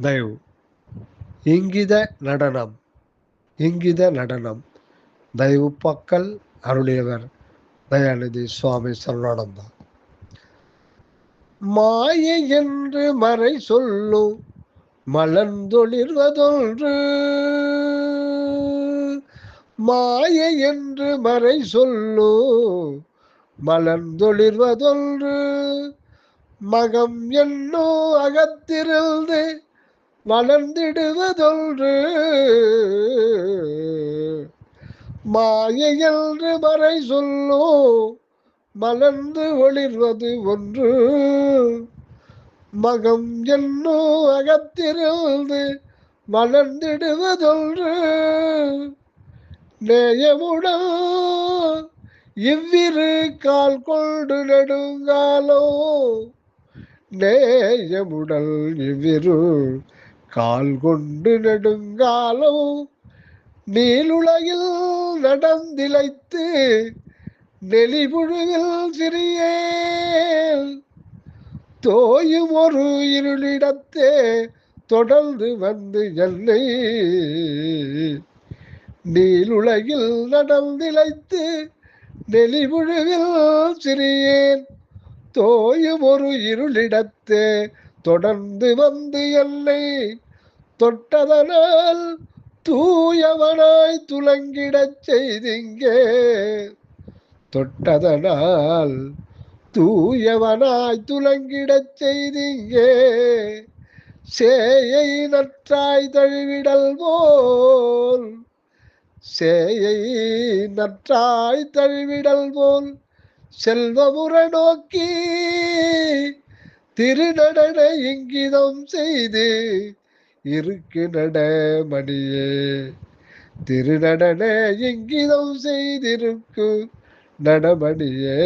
தயவு. இங்கித நடனம். இங்கித நடனம். தயவு பக்கல் அருளியவர் தயாநிதி சுவாமி சரணானந்தா. மாயை என்று மறை சொல்லும் மலர்ந்தொழிர்வதொன்று மாயை என்று மறை சொல்லும் மலர்ந்தொழிர்வதொன்று மகம் என்னோ அகத்திருந்து வளர்ந்திடுவதொன்று மாயை என்று மறை சொல்லோ மலர்ந்து ஒளிர்வது ஒன்று. மகம் என்னோ அகத்திருந்து மலர்ந்திடுவதொன்று. நேயமுடா இவ்விரு கால் கொண்டு நெடுங்காலோ. நேயமுடல் இவ்விரு கால் கொண்டு நெடுங்காலோ நீளுலகில் நடந்திலைத்து நெலிபுழுவில் சிறியேல். தோயும் ஒரு இருளிடத்தே தொடர்ந்து வந்து என்னை நீளுலகில் நடந்திலைத்து நெலிபுழுவில் சிறியேன் தோயும் ஒரு இருளிடத்தே தொடர்ந்து வந்து என்னை தொட்டதனால் தூயவனாய் துலங்கிடச் செய்திங்கே. தொட்டதனால் தூயவனாய் துலங்கிடச் செய்திங்கே. சேயை நற்றாய் தழுவிடல் போல் சேயை நற்றாய் தழுவிடல் போல் செல்வமுற நோக்கி திருநடன இங்கிதம் செய்து இருக்கு நட மணியே திருநடன இங்கிதம் செய்திருக்கு நடமணியே.